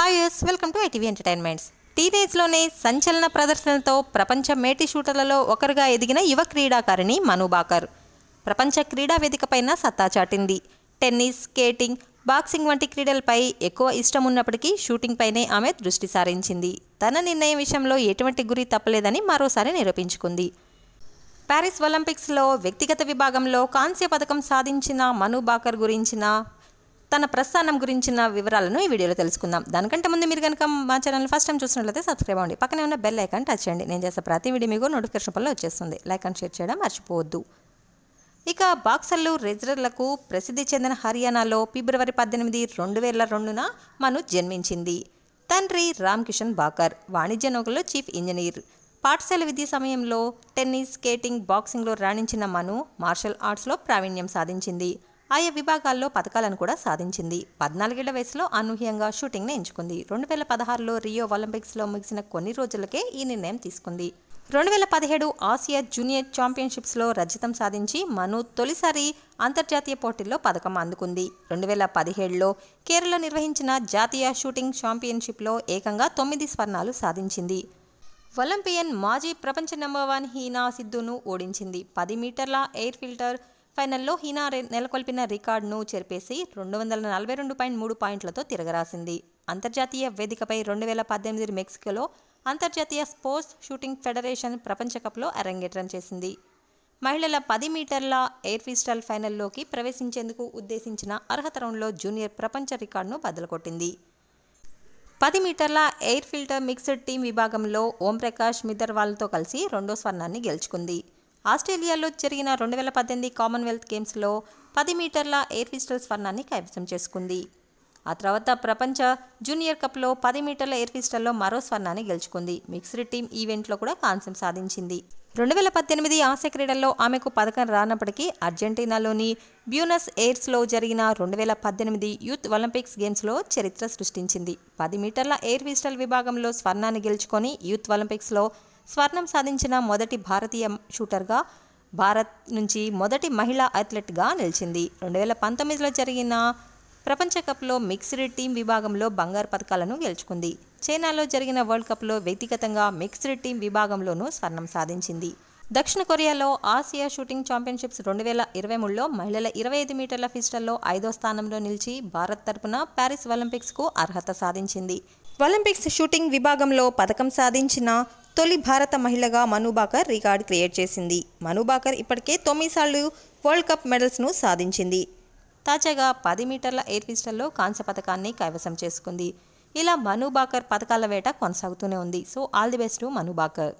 Hi yes welcome to ITV entertainments టీనేజ్లోనే సంచలన ప్రదర్శనలతో ప్రపంచ మేటి షూటర్లలో ఒకరుగా ఎదిగిన యువ క్రీడాకారిణి మనుబాకర్ ప్రపంచ క్రీడా వేదికపైన సత్తా చాటింది. టెన్నిస్ స్కేటింగ్ బాక్సింగ్ వంటి క్రీడలపై ఎక్కువ ఇష్టం ఉన్నప్పటికీ షూటింగ్ పైనే ఆమె దృష్టి సారించింది. తన నిర్ణయం విషయంలో ఎటువంటి గురి తప్పలేదని మరోసారి నిరూపించుకుంది. ప్యారిస్ ఒలింపిక్స్లో వ్యక్తిగత విభాగంలో కాంస్య పథకం సాధించిన మను బాకర్ గురించిన తన ప్రస్థానం గురించిన వివరాలను ఈ వీడియోలో తెలుసుకుందాం. దానికంటే ముందు మీరు కనుక మా ఛానల్ ఫస్ట్ టైం చూసినట్లయితే సబ్స్క్రైబ్ అవ్వండి. పక్కనే ఉన్న బెల్ ఐకాన్ టచ్ చేయండి. నేను చేసే ప్రతి వీడియో మీకు నోటిఫికేషన్ పనిలో వచ్చేస్తుంది. లైక్ అండ్ షేర్ చేయడం మర్చిపోవద్దు. ఇక బాక్సర్లు రెజరర్లకు ప్రసిద్ధి చెందిన హర్యానాలో ఫిబ్రవరి పద్దెనిమిది రెండు వేల రెండున మను జన్మించింది. తండ్రి రామ్ కిషన్ బాకర్ వాణిజ్య నౌకలో చీఫ్ ఇంజనీర్ పాఠశాల విద్య సమయంలో టెన్నిస్ స్కేటింగ్ బాక్సింగ్లో రాణించిన మను మార్షల్ ఆర్ట్స్లో ప్రావీణ్యం సాధించింది. ఆయా విభాగాల్లో పథకాలను కూడా సాధించింది. పద్నాలుగేళ్ళ వయసులో అనూహ్యంగా షూటింగ్ను ఎంచుకుంది. రెండు వేల పదహారులో రియో ఒలింపిక్స్లో ముగిసిన కొన్ని రోజులకే ఈ నిర్ణయం తీసుకుంది. రెండు వేల పదిహేడు ఆసియా జూనియర్ ఛాంపియన్షిప్స్లో రజతం సాధించి మను తొలిసారి అంతర్జాతీయ పోటీల్లో పథకం అందుకుంది. రెండు వేల పదిహేడులో కేరళ నిర్వహించిన జాతీయ షూటింగ్ ఛాంపియన్షిప్లో ఏకంగా తొమ్మిది స్వర్ణాలు సాధించింది. ఒలింపియన్ మాజీ ప్రపంచ నెంబర్ వన్ హీనా సిద్ధును ఓడించింది. పది మీటర్ల ఎయిర్ ఫిల్టర్ ఫైనల్లో హీనా నెలకొల్పిన రికార్డును చెరిపేసి రెండు వందల నలభై రెండు పాయింట్ మూడు పాయింట్లతో తిరగరాసింది. అంతర్జాతీయ వేదికపై రెండు వేల పద్దెనిమిది మెక్సికోలో అంతర్జాతీయ స్పోర్ట్స్ షూటింగ్ ఫెడరేషన్ ప్రపంచ కప్లో అరంగేట్రం చేసింది. మహిళల పది మీటర్ల ఎయిర్ పిస్టల్ ఫైనల్లోకి ప్రవేశించేందుకు ఉద్దేశించిన అర్హత రౌండ్లో జూనియర్ ప్రపంచ రికార్డును బదులుకొట్టింది. పది మీటర్ల ఎయిర్ ఫిల్టర్ మిక్స్డ్ టీం విభాగంలో ఓంప్రకాష్ మిదర్వాల్తో కలిసి రెండో స్వర్ణాన్ని గెలుచుకుంది. ఆస్ట్రేలియాలో జరిగిన రెండు వేల పద్దెనిమిది కామన్వెల్త్ గేమ్స్లో పది మీటర్ల ఎయిర్ పిస్టల్ స్వర్ణాన్ని కైవసం చేసుకుంది. ఆ తర్వాత ప్రపంచ జూనియర్ కప్లో పది మీటర్ల ఎయిర్ పిస్టల్లో మరో స్వర్ణాన్ని గెలుచుకుంది. మిక్స్డ్ టీం ఈవెంట్లో కూడా కాంస్యం సాధించింది. రెండు వేల పద్దెనిమిది ఆసియా క్రీడల్లో ఆమెకు పథకం రానప్పటికీ అర్జెంటీనాలోని బ్యూనస్ ఎయిర్స్లో జరిగిన రెండు వేల పద్దెనిమిది యూత్ ఒలింపిక్స్ గేమ్స్లో చరిత్ర సృష్టించింది. పది మీటర్ల ఎయిర్ పిస్టల్ విభాగంలో స్వర్ణాన్ని గెలుచుకొని యూత్ ఒలింపిక్స్లో స్వర్ణం సాధించిన మొదటి భారతీయ షూటర్గా భారత్ నుంచి మొదటి మహిళా అథ్లెట్గా నిలిచింది. రెండు వేల పంతొమ్మిదిలో జరిగిన ప్రపంచ కప్లో మిక్స్డ్ టీం విభాగంలో బంగారు పథకాలను గెలుచుకుంది. చైనాలో జరిగిన వరల్డ్ కప్లో వ్యక్తిగతంగా మిక్స్డ్ టీం విభాగంలోనూ స్వర్ణం సాధించింది. దక్షిణ కొరియాలో ఆసియా షూటింగ్ ఛాంపియన్షిప్స్ రెండు వేల ఇరవై మూడులో మహిళల ఇరవై ఐదు మీటర్ల ఫిస్టల్లో ఐదో స్థానంలో నిలిచి భారత్ తరపున ప్యారిస్ ఒలింపిక్స్కు అర్హత సాధించింది. ఒలింపిక్స్ షూటింగ్ విభాగంలో పథకం సాధించిన తొలి భారత మహిళగా మనుబాకర్ రికార్డ్ క్రియేట్ చేసింది. మనుబాకర్ ఇప్పటికే తొమ్మిది సార్లు వరల్డ్ కప్ మెడల్స్ను సాధించింది. తాజాగా పది మీటర్ల ఎయిర్ పిస్టల్లో కాంస్య పథకాన్ని కైవసం చేసుకుంది. ఇలా మనుబాకర్ పథకాల వేట కొనసాగుతూనే ఉంది. So all the best Manu Bhaker